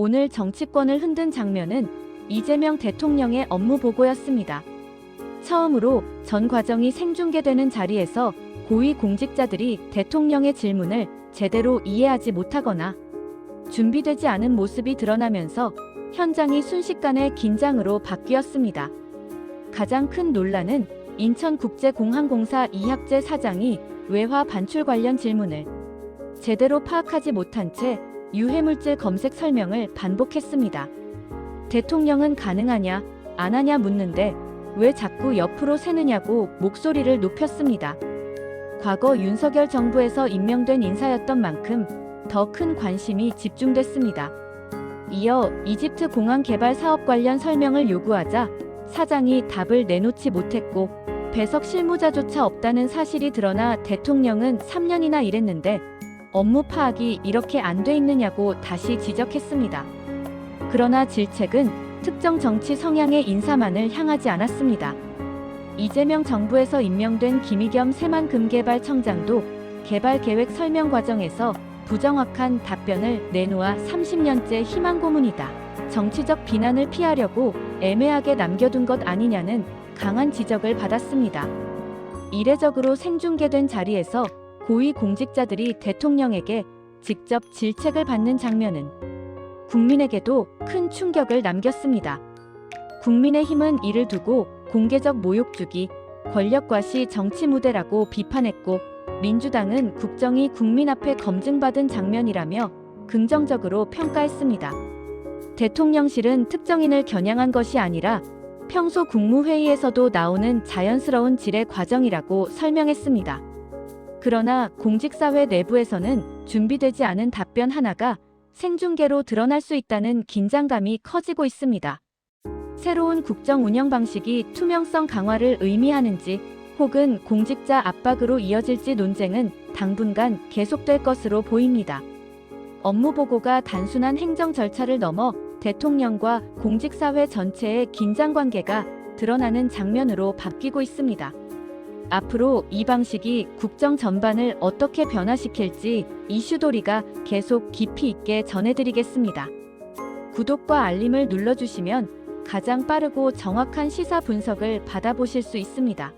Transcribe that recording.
오늘 정치권을 흔든 장면은 이재명 대통령의 업무 보고였습니다. 처음으로 전 과정이 생중계되는 자리에서 고위 공직자들이 대통령의 질문을 제대로 이해하지 못하거나 준비되지 않은 모습이 드러나면서 현장이 순식간에 긴장으로 바뀌었습니다. 가장 큰 논란은 인천국제공항공사 이학재 사장이 외화 반출 관련 질문을 제대로 파악하지 못한 채 유해물질 검색 설명을 반복했습니다. 대통령은 가능하냐, 안 하냐 묻는데 왜 자꾸 옆으로 새느냐고 목소리를 높였습니다. 과거 윤석열 정부에서 임명된 인사였던 만큼 더 큰 관심이 집중됐습니다. 이어 이집트 공항 개발 사업 관련 설명을 요구하자 사장이 답을 내놓지 못했고 배석 실무자조차 없다는 사실이 드러나 대통령은 3년이나 일했는데 업무 파악이 이렇게 안 돼 있느냐고 다시 지적했습니다. 그러나 질책은 특정 정치 성향의 인사만을 향하지 않았습니다. 이재명 정부에서 임명된 김의겸 새만금개발 청장도 개발 계획 설명 과정에서 부정확한 답변을 내놓아 30년째 희망 고문이다. 정치적 비난을 피하려고 애매하게 남겨둔 것 아니냐는 강한 지적을 받았습니다. 이례적으로 생중계된 자리에서 고위 공직자들이 대통령에게 직접 질책을 받는 장면은 국민에게도 큰 충격을 남겼습니다. 국민의힘은 이를 두고 공개적 모욕 주기, 권력 과시 정치 무대라고 비판했고 민주당은 국정이 국민 앞에 검증받은 장면이라며 긍정적으로 평가했습니다. 대통령실은 특정인을 겨냥한 것이 아니라 평소 국무회의에서도 나오는 자연스러운 질의 과정이라고 설명했습니다. 그러나 공직사회 내부에서는 준비되지 않은 답변 하나가 생중계로 드러날 수 있다는 긴장감이 커지고 있습니다. 새로운 국정 운영 방식이 투명성 강화를 의미하는지 혹은 공직자 압박으로 이어질지 논쟁은 당분간 계속될 것으로 보입니다. 업무 보고가 단순한 행정 절차를 넘어 대통령과 공직사회 전체의 긴장 관계가 드러나는 장면으로 바뀌고 있습니다. 앞으로 이 방식이 국정 전반을 어떻게 변화시킬지 이슈도리가 계속 깊이 있게 전해드리겠습니다. 구독과 알림을 눌러주시면 가장 빠르고 정확한 시사 분석을 받아보실 수 있습니다.